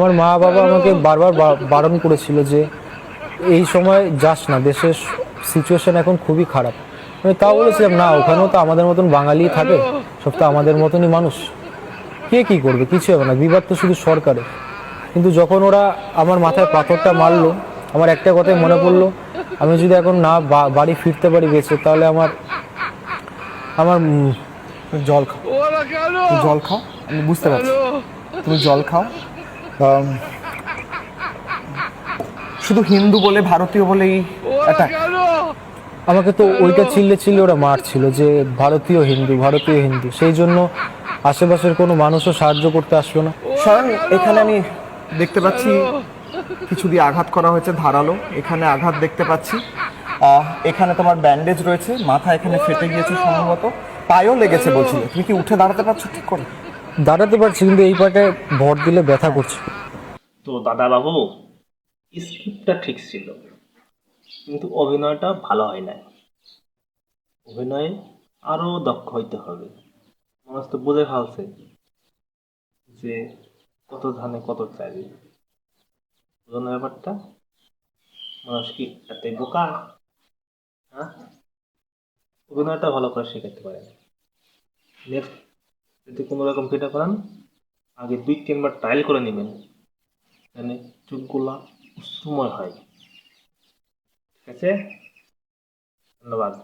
আমার মা বাবা আমাকে বারবার বারণ করেছিল যে এই সময় যাস না দেশের সিচুয়েশন এখন খুবই খারাপ। আমি তাও বলেছিলাম না ওখানেও তো আমাদের মতন বাঙালি থাকে সব তো আমাদের মতনই মানুষ। কে কি করবে? কিছু হবে না বিবাদ তো শুধু সরকারের। কিন্তু যখন ওরা আমার মাথায় পাথরটা মারলো আমার একটা কথাই মনে পড়ল আমি যদি এখন না বাড়ি ফিরতে পারি বেঁচে তাহলে আমার আমার জল খাও। জল খাও? আমি বুঝতে পারছি। তুমি জল খাও শুধু হিন্দু বলে ভারতীয় বলেই একটা আমাকে তো ওইটা চিল্লে চিল্লে ওরা মারছিল যে ভারতীয় হিন্দু ভারতীয় হিন্দু। সেই জন্য আশেপাশের কোনো মানুষও সাহায্য করতে আসলো না। স্বয়ং এখানে আমি দেখতে পাচ্ছি কিছু দিয়ে আঘাত করা হয়েছে ধারালো। এখানে আঘাত দেখতে পাচ্ছি। এখানে তোমার ব্যান্ডেজ রয়েছে মাথা এখানে ফেটে গিয়েছে সম্ভবত। পায়েও লেগেছে বলছিলে। তুমি কি উঠে দাঁড়াতে পারছ? ঠিক করে। দাঁড়াতে পারছি কিন্তু এই পাটে ভর দিলে ব্যথা করছে। তো দাদা বাবু স্ক্রিপ্টটা ঠিক ছিল, কিন্তু অভিনয়টা ভালো হয় নাই। অভিনয়ে আরও দক্ষ হইতে হবে। মানুষ তো বুঝে ফেলছে যে কত ধানে কত চাইবে বুঝলো না ব্যাপারটা? মানুষ কি এত বোকা? হ্যাঁ? অভিনয়টা ভালো করে শেখাতে পারে। নেক্সট, যদি কোনো রকম ফিটা করান, আগে দুই তিনবার ট্রায়াল করে নেবেন। মানে চোখগুলা উৎসময় হয়। ঠিক আছে? ধন্যবাদ।